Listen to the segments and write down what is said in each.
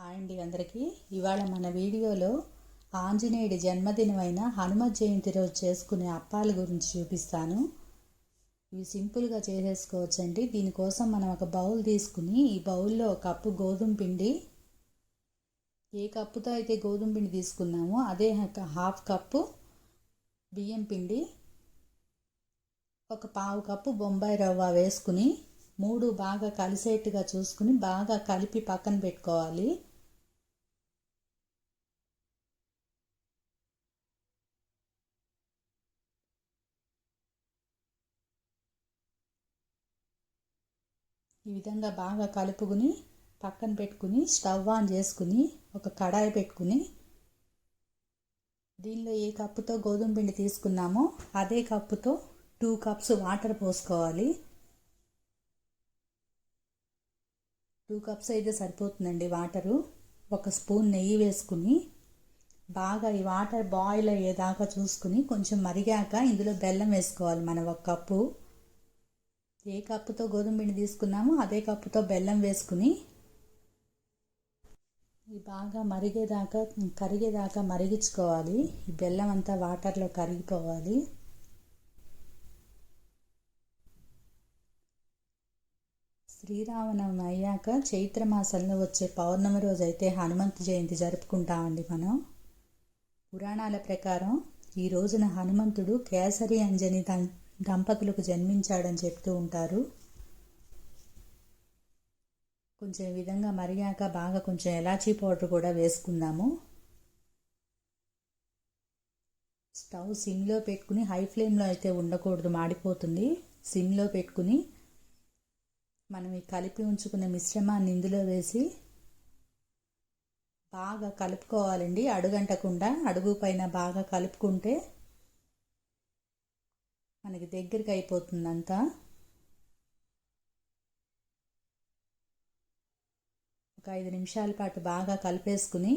Hi అండి అందరికీ. ఇవాళ మన వీడియోలో ఆంజనేయుడి జన్మదినమైన హనుమ జయంతి రోజు చేసుకునే అప్పాల గురించి చూపిస్తాను. ఇవి సింపుల్గా చేసేసుకోవచ్చండి. దీనికోసం మనం ఒక బౌల్ తీసుకుని ఈ బౌల్లో ఒక కప్పు గోధుమ పిండి ఏ కప్పుతో అయితే గోధుమ పిండి తీసుకున్నామో అదే ఒక హాఫ్ కప్పు బియ్యం పిండి ఒక పావు కప్పు బొంబాయి రవ్వ వేసుకుని మూడు బాగా కలిసేట్టుగా చూసుకుని బాగా కలిపి పక్కన పెట్టుకోవాలి. ఈ విధంగా బాగా కలుపుకుని పక్కన పెట్టుకుని స్టవ్ ఆన్ చేసుకుని ఒక కడాయి పెట్టుకుని దీనిలో ఏ కప్పుతో గోధుమ పిండి తీసుకున్నామో అదే కప్పుతో టూ కప్స్ వాటర్ పోసుకోవాలి. టూ కప్స్ అయితే సరిపోతుందండి వాటరు. ఒక స్పూన్ నెయ్యి వేసుకుని బాగా ఈ వాటర్ బాయిల్ అయ్యేదాకా చూసుకుని కొంచెం మరిగాక ఇందులో బెల్లం వేసుకోవాలి మనం ఒక కప్పు. ఏ కప్పుతో గోధుమ పిండి తీసుకున్నామో అదే కప్పుతో బెల్లం వేసుకుని ఇది బాగా మరిగేదాకా కరిగేదాకా మరిగించుకోవాలి. ఈ బెల్లం అంతా వాటర్లో కరిగిపోవాలి. శ్రీరామనవమి అయ్యాక చైత్ర మాసంలో వచ్చే పౌర్ణమి రోజు అయితే హనుమంత్ జయంతి జరుపుకుంటామండి మనం. పురాణాల ప్రకారం ఈ రోజున హనుమంతుడు కేసరి అంజని దంపతులకు జన్మించాడని చెప్తూ ఉంటారు. కొంచెం ఈ విధంగా మరిగాక బాగా కొంచెం ఎలాచీ పౌడర్ కూడా వేసుకుందాము. స్టవ్ సిమ్లో పెట్టుకుని హై ఫ్లేమ్లో అయితే ఉండకూడదు మాడిపోతుంది. సిమ్లో పెట్టుకుని మనం ఈ కలిపి ఉంచుకున్న మిశ్రమాన్ని ఇందులో వేసి బాగా కలుపుకోవాలండి. అడుగంటకుండా అడుగు పైన బాగా కలుపుకుంటే మనకి దగ్గరికి అయిపోతుందంతా. ఒక ఐదు నిమిషాల పాటు బాగా కలిపేసుకుని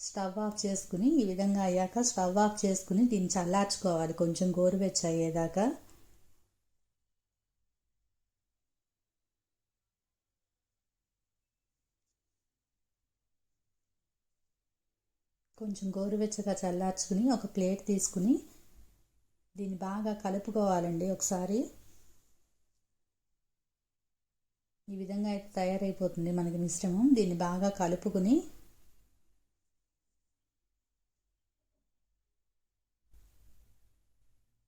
స్టవ్ ఆఫ్ చేసుకుని ఈ విధంగా అయ్యాక స్టవ్ ఆఫ్ చేసుకుని దీన్ని చల్లార్చుకోవాలి. కొంచెం గోరువెచ్చ అయ్యేదాకా. కొంచెం గోరువెచ్చగా చల్లార్చుకుని ఒక ప్లేట్ తీసుకుని దీన్ని బాగా కలుపుకోవాలండి ఒకసారి. ఈ విధంగా అయితే తయారైపోతుంది మనకి మిశ్రమం. దీన్ని బాగా కలుపుకుని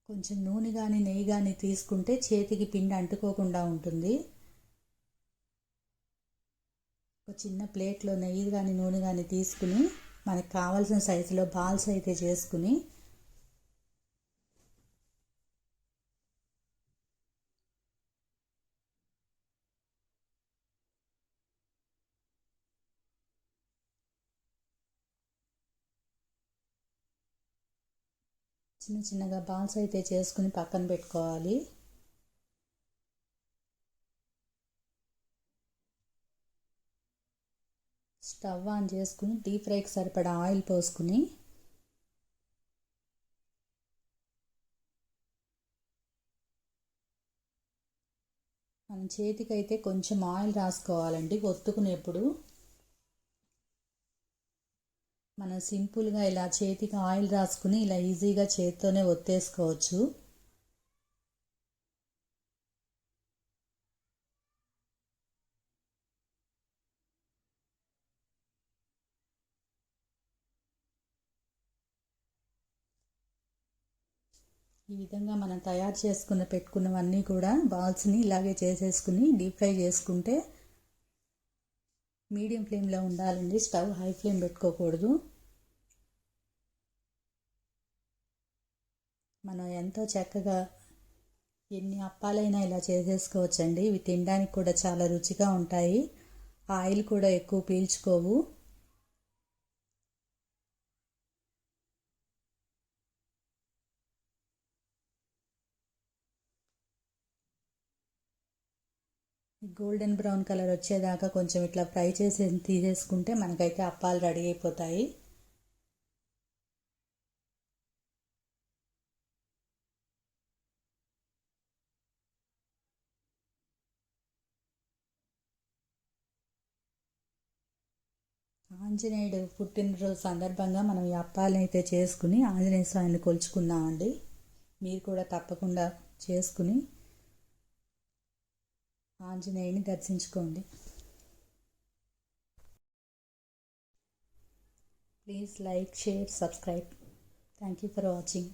కొంచెం నూనె కానీ నెయ్యి కానీ తీసుకుంటే చేతికి పిండి అంటుకోకుండా ఉంటుంది. ఒక చిన్న ప్లేట్లో నెయ్యి కానీ నూనె కానీ తీసుకుని మనకు కావాల్సిన సైజులో బాల్స్ అయితే చేసుకుని చిన్న చిన్నగా బాల్స్ అయితే చేసుకుని పక్కన పెట్టుకోవాలి. స్టవ్ ఆన్ చేసుకుని డీప్ ఫ్రైకి సరిపడా ఆయిల్ పోసుకుని మన చేతికైతే కొంచెం ఆయిల్ రాసుకోవాలండి. ఒత్తుకునేప్పుడు మనం సింపుల్గా ఇలా చేతికి ఆయిల్ రాసుకుని ఇలా ఈజీగా చేతితోనే ఒత్తేసుకోవచ్చు. ఈ విధంగా మనం తయారు చేసుకున్న పెట్టుకున్నవన్నీ కూడా బాల్స్ని ఇలాగే చేసేసుకుని డీప్ ఫ్రై చేసుకుంటే మీడియం ఫ్లేమ్లో ఉండాలండి. స్టవ్ హై ఫ్లేమ్ పెట్టుకోకూడదు. మనం ఎంతో చక్కగా ఎన్ని అప్పాలైనా ఇలా చేసేసుకోవచ్చండి. ఇవి తినడానికి కూడా చాలా రుచిగా ఉంటాయి. ఆయిల్ కూడా ఎక్కువ పీల్చుకోవు. గోల్డెన్ బ్రౌన్ కలర్ వచ్చేదాకా కొంచెం ఇట్లా ఫ్రై చేసి తీసేసుకుంటే మనకైతే అప్పాలు రెడీ అయిపోతాయి. ఆంజనేయుడు పుట్టినరోజు సందర్భంగా మనం ఈ అప్పాలను అయితే చేసుకుని ఆంజనేయ స్వామిని కొలుచుకుందామండి. మీరు కూడా తప్పకుండా చేసుకుని ఆంజనేయుని దర్శించుకోండి. Please like share subscribe thank you for watching